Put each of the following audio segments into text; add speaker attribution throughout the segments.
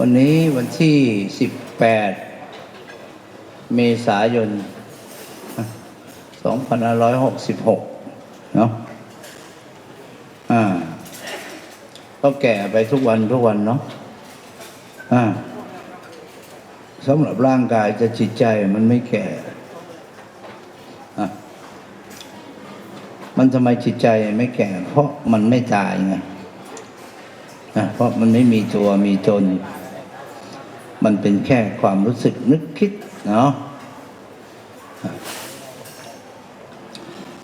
Speaker 1: วันนี้วันที่สิบแปดเมษายนสองพันร้อยหกสิบหกเนาะอ่า ก็แก่ไปทุกวันทุกวันเนาะอ่าสำหรับร่างกายจะจิตใจมันไม่แก่อะมันทำไมจิตใจไม่แก่ เพราะมันไม่ตายไงอะเพราะมันไม่มีตัวมีตน มันเป็นแค่ความรู้สึกนึกคิดเนาะ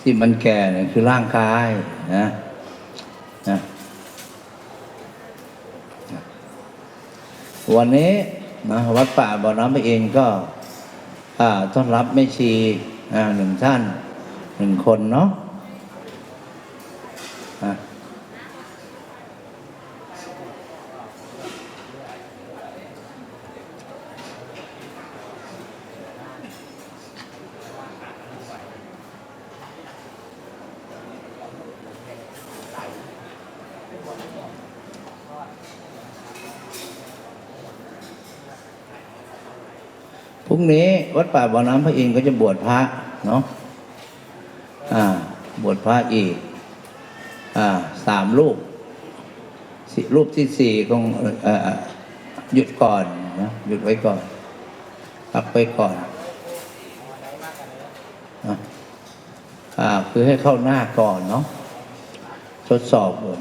Speaker 1: ที่มันแก่เนี่ยคือร่างกายนะนะวันนี้นะวัดป่าบ่อน้ำไปเองก็ต้อนรับแม่ชีหนึ่งท่านหนึ่งคนเนาะ พรุ่งนี้วัดป่าบ่อน้ำพระอินทร์ก็จะบวชพระเนาะอ่า บวชพระอีก อ่าสามรูปสิรูปที่สี่คงเอ่อหยุดก่อนนะหยุดไว้ก่อนพักไว้ก่อนอ่าคือให้เข้าหน้าก่อนเนาะทดสอบก่อน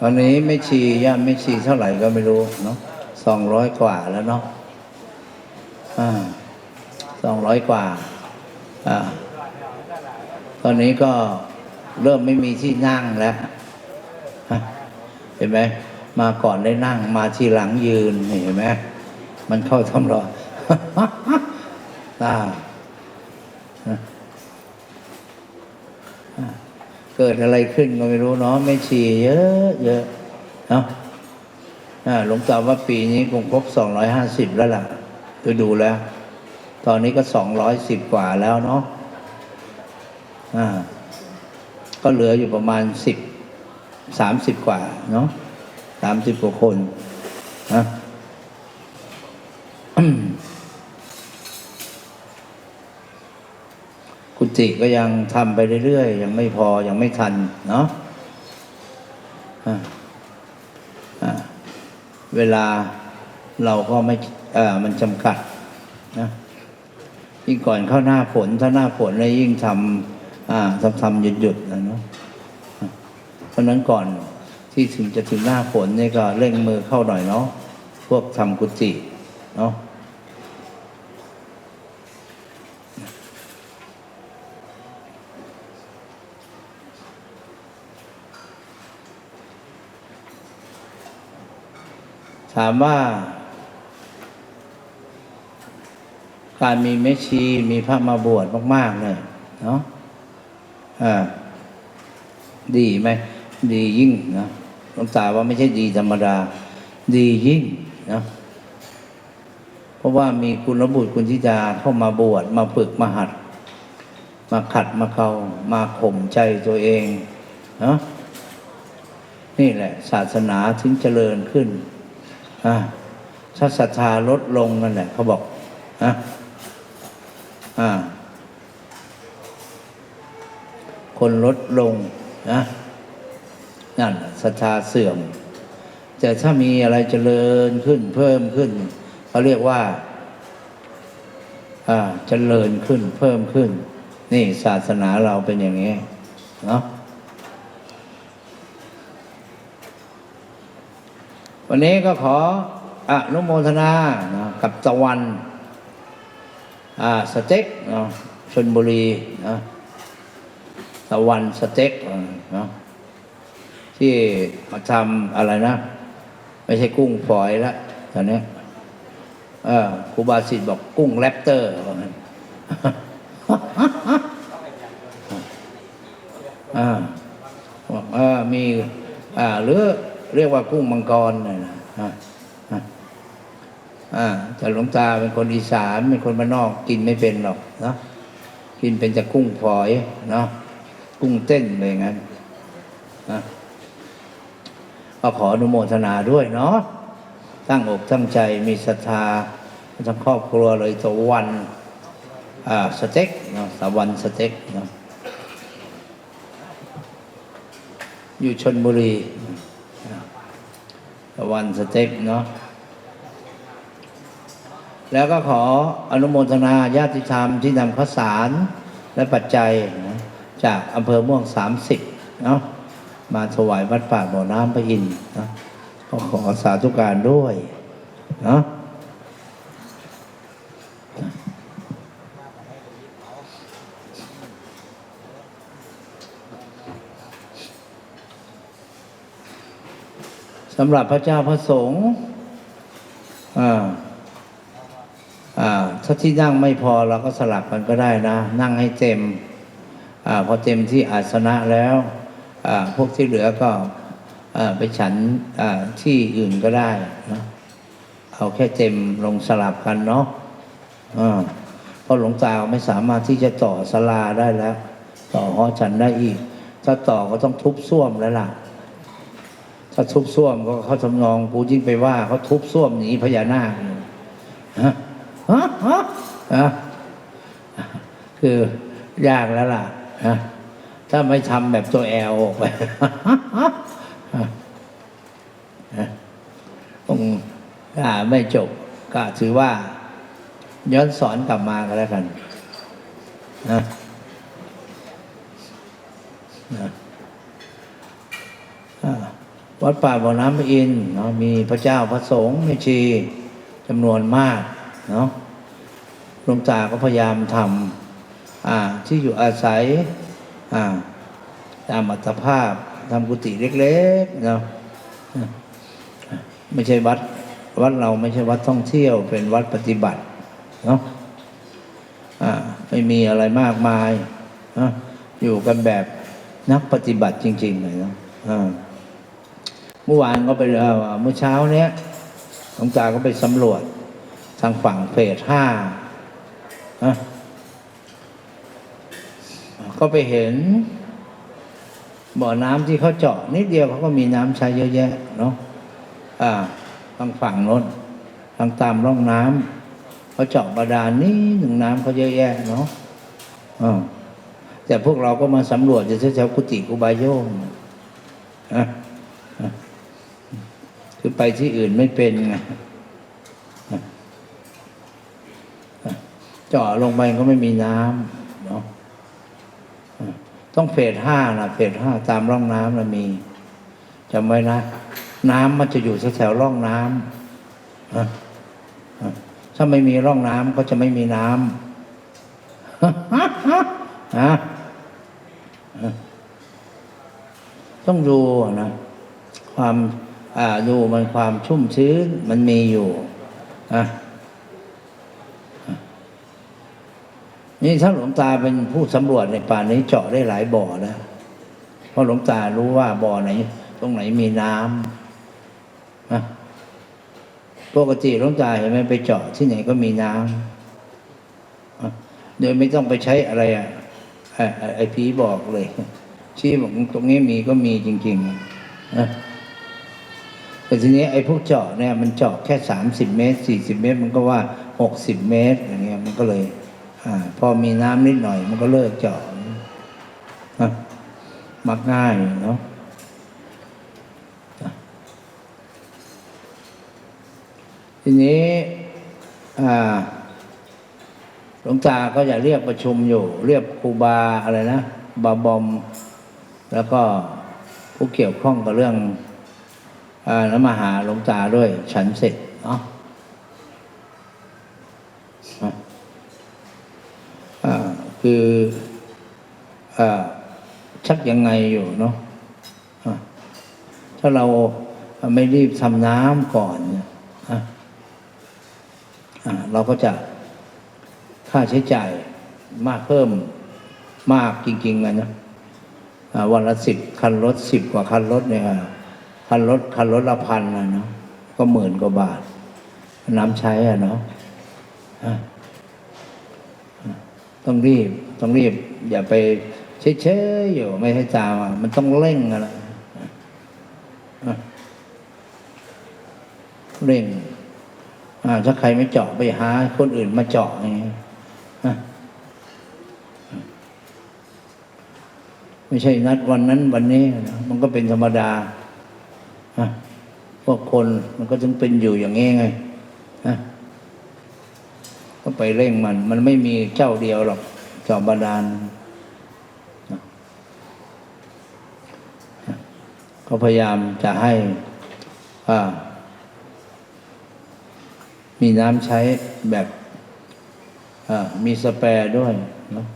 Speaker 1: ตอนนี้ไม่ชีย่าไม่ชีเท่าไหร่ก็ไม่รู้เนาะสองร้อยกว่าแล้วเนาะอ่าสองร้อยกว่าอ่าตอนนี้ก็เริ่มไม่มีที่นั่งแล้วเห็นไหมมาก่อนได้นั่ง มาทีหลังยืนเห็นไหมมันเข้าทำรอ อ่า เกิดอะไรขึ้นก็ไม่รู้เนาะไม่ชีเยอะเยอะเนาะหลวงตาว่าปีนี้คงครบสองร้อยห้าสิบแล้วล่ะดูดูแล้ว ตอนนี้ก็สองร้อยสิบกว่าแล้วเนาะอ่า ก็เหลืออยู่ประมาณสิบสามสิบกว่าเนาะสามสิบกว่าคนนะ กุฏิก็ยังทำไปเรื่อยๆ ยังไม่พอยังไม่ทันเนาะเวลาเราก็ไม่เอ่อมันจำกัดนะยิ่งก่อนเข้าหน้าฝนถ้าหน้าฝนแล้วยิ่งทำอ่าทำทำหยุดหยุดๆนะเนาะเพราะฉะนั้นก่อนที่ถึงจะถึงหน้าฝนนี่ก็เร่งมือเข้าหน่อยเนาะพวกทำกุฏิเนาะ ถามว่า การมีแม่ชีมีพระมาบวชมาก ๆ เลยเนาะอ่าดีไหม ดียิ่งนะหลวงตาว่าไม่ใช่ดีธรรมดา ดียิ่งนะเพราะว่ามีคุณระบุตรคุณธิดาเข้ามาบวชมาฝึกมาหัด มาขัดมาเขามาข่มใจตัวเองเนาะนี่แหละ ศาสนาถึงเจริญขึ้น อ่าถ้าศรัทธาลดลงนั่นแหละเขาบอกอะอ่า คนลดลงนะนั่นศรัทธาเสื่อม แต่ถ้ามีอะไรเจริญขึ้นเพิ่มขึ้นเขาเรียกว่าอ่าเจริญขึ้นเพิ่มขึ้น นี่ศาสนาเราเป็นอย่างนี้เนาะ วันนี้ก็ขออนุโมทนานะกับตะวันอ่าสเต็กเนาะชนบุรีนะตะวันสเต็กเนาะที่มาทำอะไรนะ ไม่ใช่กุ้งฝอยละตอนนี้ครูบาสิทธิ์บอกกุ้งแรปเตอร์ว่างั้นอ่าบอกเออมีอ่าหรือ เรียกว่ากุ้งมังกรนะนะอ่าอ่าอ่าแต่หลวงตาเป็นคนอีสานเป็นคนบ้านนอกกินไม่เป็นหรอกเนาะกินเป็นแต่กุ้งฝอยเนาะกุ้งเต้นอะไรงั้นนะก็ขออนุโมทนาด้วยเนาะตั้งอกตั้งใจมีศรัทธาทั้งครอบครัวเลยตะวันอ่าสเต็กเนาะตะวันสเต็กเนาะอยู่ชนบุรี ตะวันสเต็กเนาะแล้วก็ขออนุโมทนาญาติธรรมที่นำข้าวสารและปัจจัยนะจากอำเภอม่วงสามสิบเนาะมาถวายวัดป่าบ่อน้ำพระอินทร์เนาะก็ขอสาธุการด้วยเนาะำหรับพระเจ้าพระสงฆ์ถ้าที่นั่งไม่พอเราก็สลับกันก็ได้นะ นั่งให้เต็มอพอเต็มที่อาสนะแล้วพวกที่เหลือก็ไปฉันที่อื่นก็ได้นะเอาแค่เต็มลงสลับกันเนาะเพราะหลวงตาไม่สามารถที่จะต่อสลาได้แล้ว ต่อหอฉันได้อีก ถ้าต่อก็ต้องทุบส้วมแล้วล่ะ ถ้าทุบส้วมก็เขาทำนองกูยิ่งไปว่าเขาทุบส้วมหนีพญานาคฮะฮะฮะฮะคือยากแล้วล่ะฮะถ้าไม่ทำแบบตัวแอลออกไปองค์อ่าไม่จบก็ถือว่า ย้อนสอนกลับมากันแล้วกันนะนะ วัดป่าบ่อน้ำพระอินเนาะมีพระเจ้าพระสงฆ์แม่ชีจำนวนมากเนาะหลวงตาก็พยายามทำอ่าที่อยู่อาศัยอ่าตามอัตภาพทำกุฏิเล็กๆเนาะไม่ใช่วัดวัดเราไม่ใช่วัดท่องเที่ยว เป็นวัดปฏิบัติเนาะอ่าไม่มีอะไรมากมายนะอยู่กันแบบนักปฏิบัติจริง ๆ เลยเนาะอ่า เมื่อวานก็ไปเอ่อเมื่อเช้าเนี้ยหลวงตาก็ไปสำรวจทางฝั่งเฟสห้านะก็ไปเห็น บ่อน้ำที่เขาเจาะนิดเดียวเขาก็มีน้ำใช้เยอะแยะเนาะอ่าทางฝั่งโน้นทางตามร่องน้ำเขาเจาะบาดาลนี่หนึ่งน้ำเขาเยอะแยะเนาะอ่าแต่พวกเราก็มาสำรวจจะแถวกุฏิกุบายโยมอะอะ คือไปที่อื่นไม่เป็นไงเจาะลงไปก็ไม่มีน้ำเนาะต้องเฟสห้านะเฟสห้าตามร่องน้ำนะมีจำไว้นะ น้ำมันจะอยู่แถวๆร่องน้ำนะถ้าไม่มีร่องน้ำก็จะไม่มีน้ำนะต้องดูนะ ความ ดูมันความชุ่มชื้นมันมีอยู่อะนี่ถ้าหลวงตาเป็นผู้สำรวจในป่านี้เจาะได้หลายบ่อแล้วเพราะหลวงตารู้ว่าบ่อไหน ตรงไหนมีน้ำนะปกติหลวงตาเห็นไหมไปเจาะที่ไหนก็มีน้ำโดยไม่ต้องไปใช้อะไรอะไอ้ไอ้ไอ้ผีบอกเลย ชี้บอกตรงนี้มีก็มีจริงๆนะ แต่ทีนี้ไอ้พวกเจาะเนี่ยมันเจาะแค่สามสิบเมตรสี่สิบเมตร มันก็ว่าหกสิบเมตรอย่างเงี้ยมันก็เลยอพอมีน้ำนิดหน่อย มันก็เลิกเจาะมักง่ายเนาะทีนี้หลวงตาก็จะเรียกประชุมอยู่ เรียกครูบาอะไรนะ บาบอม แล้วก็ผู้เกี่ยวข้องกับเรื่อง แล้วมาหาหลวงตาด้วย ฉันเสร็จเนาะคืออชักยังไงอยู่เนาะะถ้าเราไม่รีบทำน้ำก่อนเนี่ยเราก็จะค่าใช้จ่ายมากเพิ่มมากจริง ๆ นะนะวันละสิบคันรถสิบกว่าคันรถเนี่ย คันรถคันรถละพันนะเนาะก็หมื่นกว่าบาท น้ำใช้อะเนาะต้องรีบ ต้องรีบ อย่าไปเฉยๆอยู่ไม่ให้ตามมันต้องเร่งอะนะอะเร่งอ่าถ้าใครไม่เจาะไปหา คนอื่นมาเจาะอย่างไม่ใช่นัดวันนั้นวันนี้นะมันก็เป็นธรรมดา ฮะพวกคนมันก็ถึงเป็นอยู่อย่างนี้ไงฮะก็ไปเร่งมัน มันไม่มีเจ้าเดียวหรอกเจาบาดาลนก็พยายามจะให้มีน้ำใช้แบบมีสแปร์ด้วยเนอะ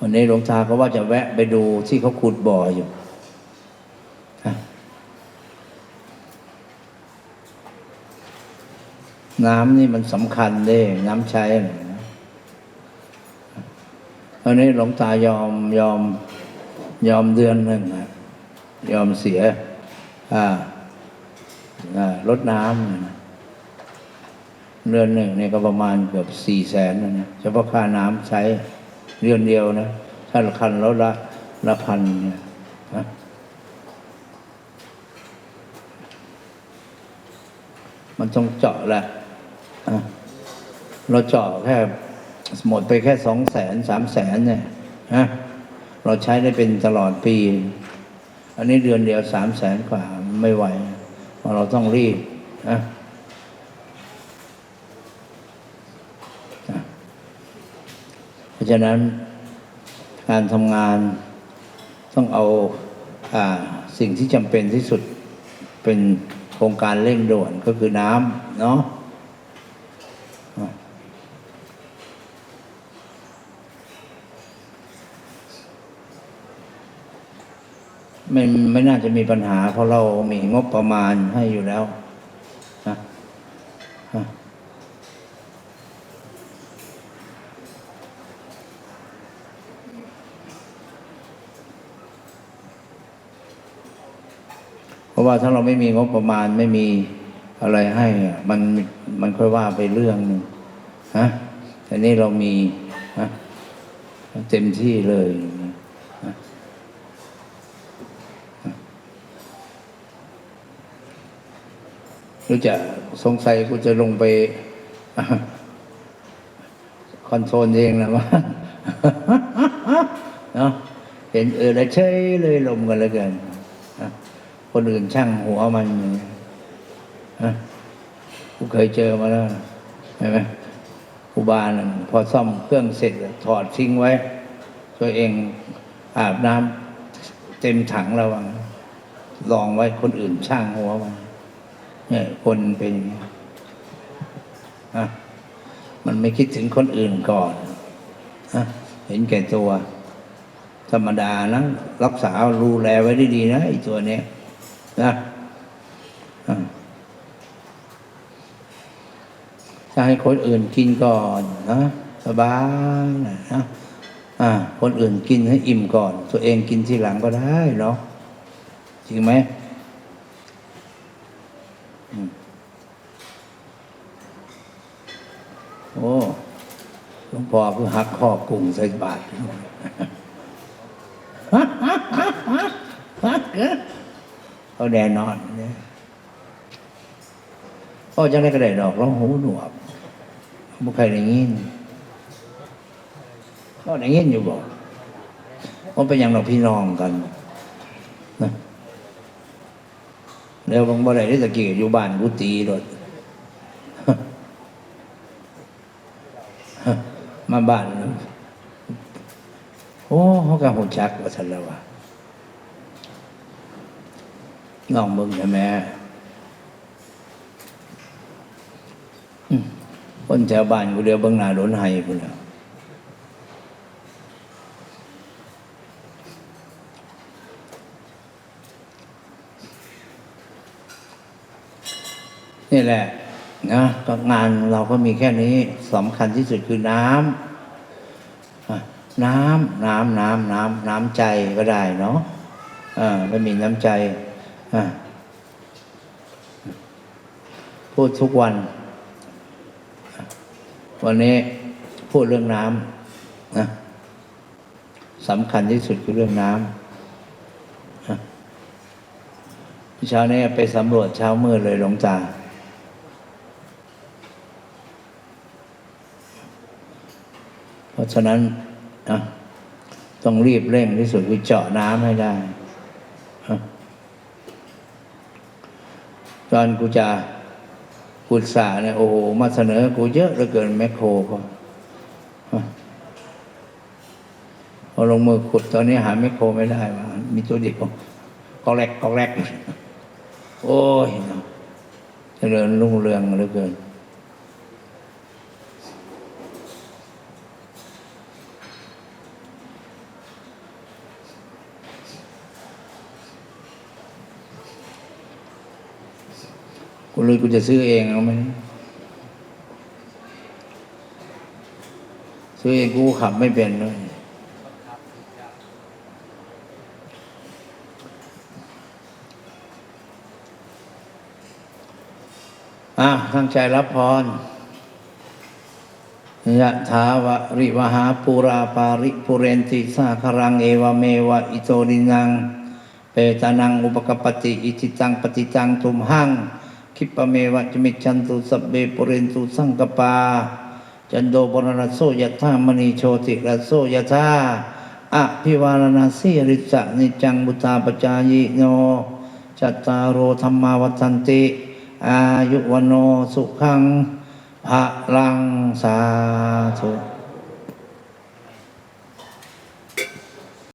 Speaker 1: วันนี้หลวงตาก็ว่าจะแวะไปดูที่เขาขุดบ่ออยู่น้ำนี่มันสำคัญเด้น้ำใช้นะนะวันนี้หลวงตายอมยอมยอมเดือนหนึ่งอะยอมเสียอ่าอ่ารถน้ำเนี่ยนะเรือนหนึ่งเนี่ยก็ประมาณเกือบสี่แสนนะนะเฉพาะค่าน้ำใช้ เรือนเดียวนะถ้าคันรถละละพันเนี่ยนะมันต้องเจาะแหละอะเราเจาะแค่หมดไปแค่สองแสนสามแสนเนี่ยนะเราใช้ได้เป็นตลอดปี อันนี้เดือนเดียวสามแสนกว่าไม่ไหวเพราะเราต้องรีบนะเพราะฉะนั้นการทำงานต้องเอาอาสิ่งที่จำเป็นที่สุดเป็นโครงการเร่งด่วนก็คือน้ำเนาะอะไม่ไม่น่าจะมีปัญหา เพราะเรามีงบประมาณให้อยู่แล้วนะฮะเพราะ ว่าถ้าเราไม่มีงบประมาณไม่มีอะไรให้มันมันค่อยว่าไปเรื่องหนึ่งฮะแต่นี่เรามีฮะเต็มที่เลยนะรือจะสงสัยกูจะลงไปคอนโทรลเองนะว่าเนาะเห็นเออแล้วเฉยเลยลมกันแล้วกัน คนอื่นช่างหัวมันอย่างเงี้นะกูเคยเจอมาแล้วเห็นไหมกูบาลน่ะพอซ่อมเครื่องเสร็จถอดทิ้งไว้ ตัวเองอาบน้ำเต็มถังแล้วอะลองไว้คนอื่นช่างหัวมันเนี่ยคนเป็นอย่างนี้อะมันไม่คิดถึงคนอื่นก่อนอะเห็นแก่ตัว ธรรมดานะรักษารูแลไว้ได้ดีนะไอ้ตัวเนี้ย นะถ้าให้คนอื่นกินก่อนนะสบายนะอ่า คนอื่นกินให้อิ่มก่อน ตัวเองกินทีหลังก็ได้เนาะจริงไหมโอ้หลวงพ่อคือหักข้อกุ้งใส่บาตร เขาแดนนอนเนี่ยพ่อจังได้กระไดดอกร้องหูหนวกบุใครได้ยินก็ได้ยินอยู่บอกว่าเป็นอย่างเราพี่น้องกันนะแล้วบางบ่ได้ที่ตะกี้อยู่บ้านกุฏิรถมาบ้าน โอ้เขาก็หูจักว่าทันแล้วว่า น้องมึงใช่ไหมคนแถวบ้านกูเดียวเบิ่งนาโดนไห้กูแล้วนี่แหละนะก็งานเราก็มีแค่นี้สำคัญที่สุดคือน้ำน้ำน้ำน้ำน้ำน้ำใจก็ได้เนาะอ่าไม่มีน้ำใจ พูดทุกวัน วันนี้พูดเรื่องน้ำนะสำคัญที่สุดคือเรื่องน้ำเช้านี้ไปสำรวจเช้ามืดเลยหลวงตาเพราะฉะนั้นนะต้องรีบเร่งที่สุดคือเจาะน้ำให้ได้นะต อนกูจะขุดสาเนี่ยโอ้โหมาเสนอกูเยอะเหลือเกินแมคโครก็พอลงมือขุดตอนนี้หาแมคโครไม่ได้ว่ามีตัวเดียวก็แรกก็แรก โอ้ยเจริญรุ่งเรืองเหลือเกิน กูเลยกูจะซื้อเองเอาไหมซื้อเองกูขับไม่เป็นเลยอะตั้งใจรับพรยะถาวะริวหาปูราปาริปุเรนติสาครังเอวเมวะอิโตรินัง เปตานังอุปกปติ อิจิตังปฏิตังทุมหัง คิปะเมวะจมิจฉันตุสัพเบปุเรนตุสังกปา จันโดปรณโสยะธามณีโชติระโสยะธาอะพิวารณาสีริสะนิจังบุตาปจายโนจัตตารโอธรรมาวัันติ อายุวโนสุขังภะลังสาธุ